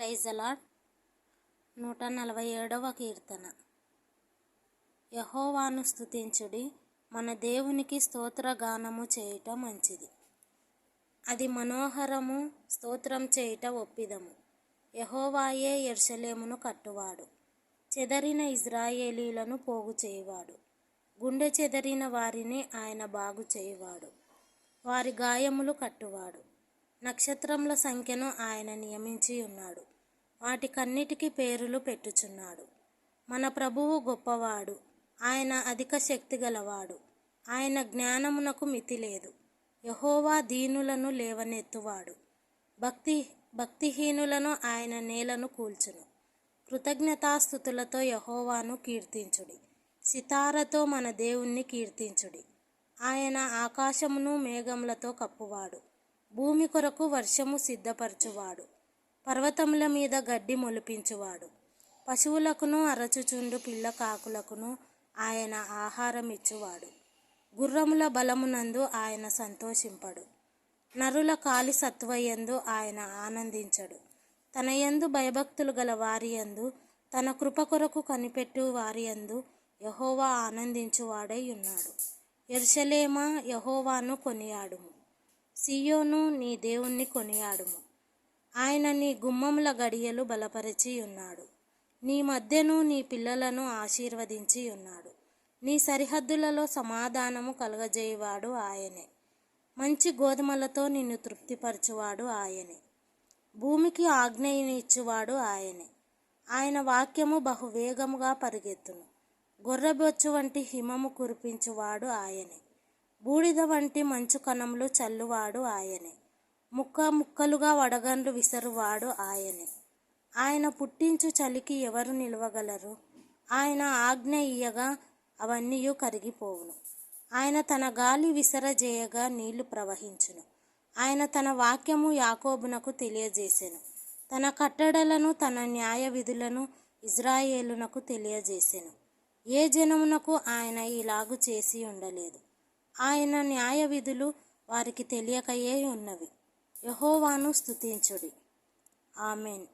ప్రైజలాడ్ నూట నలభై ఏడవ కీర్తన. యహోవాను స్తుతించుడి మన దేవునికి స్తోత్రగానము చేయుట మంచిది. అది మనోహరము స్తోత్రం చేయుట ఒప్పిదము. యహోవాయే ఎర్షలేమును కట్టువాడు. చెదరిన ఇజ్రాయేలీలను పోగు చేయవాడు. గుండె చెదరిన వారిని ఆయన బాగు చేయువాడు. వారి గాయములు కట్టువాడు. నక్షత్రముల సంఖ్యను ఆయన నియమించి ఉన్నాడు. వాటికన్నిటికీ పేరులు పెట్టుచున్నాడు. మన ప్రభువు గొప్పవాడు. ఆయన అధిక శక్తి గలవాడు. ఆయన జ్ఞానమునకు మితి లేదు. యహోవా దీనులను లేవనెత్తువాడు. భక్తి భక్తిహీనులను ఆయన నేలను కూల్చును. కృతజ్ఞతాస్థుతులతో యహోవాను కీర్తించుడి. సితారతో మన దేవుణ్ణి కీర్తించుడి. ఆయన ఆకాశమును మేఘములతో కప్పువాడు. భూమి కొరకు వర్షము సిద్ధపరచువాడు. పర్వతముల మీద గడ్డి మొలిపించువాడు. పశువులకును అరచుచుండు పిల్ల కాకులకును ఆయన ఆహారం ఇచ్చువాడు గుర్రముల బలమునందు ఆయన సంతోషింపడు. నరుల కాలి సత్వయందు ఆయన ఆనందించడు. తన యందు భయభక్తులు గల వారి యందు తన కృప కొరకు కనిపెట్టు వారి యందు యహోవా ఆనందించువాడై ఉన్నాడు. ఎర్షలేమా యహోవాను కొనియాడుము. సియోను నీ దేవుణ్ణి కొనియాడుము. ఆయన నీ గుమ్మముల గడియలు బలపరిచి ఉన్నాడు. నీ మధ్యను నీ పిల్లలను ఆశీర్వదించి ఉన్నాడు. నీ సరిహద్దులలో సమాధానము కలగజేయవాడు ఆయనే. మంచి గోధుమలతో నిన్ను తృప్తిపరచువాడు ఆయనే. భూమికి ఆగ్నేయనిచ్చువాడు ఆయనే. ఆయన వాక్యము బహువేగముగా పరిగెత్తును. గొర్రెబొచ్చు వంటి హిమము కురిపించువాడు ఆయనే. బూడిద వంటి మంచు కణములు చల్లువాడు ఆయనే. ముక్క ముక్కలుగా వడగండ్లు విసరువాడు ఆయనే. ఆయన పుట్టించు చలికి ఎవరు నిలవగలరు? ఆయన ఆజ్ఞ ఇయ్యగా అవన్నీ కరిగిపోవును. ఆయన తన గాలి విసరజేయగా నీళ్ళు ప్రవహించును. ఆయన తన వాక్యము యాకోబునకు తెలియజేసెను. తన కట్టడలను తన న్యాయ విధులను ఇజ్రాయేలునకు తెలియజేసెను. ఏ జనమునకు ఆయన ఇలాగు చేసి ఉండలేదు? ఆయన న్యాయ విధులు వారికి తెలియకయే ఉన్నవి. యహోవాను స్తుతించుడి. ఆమెన్.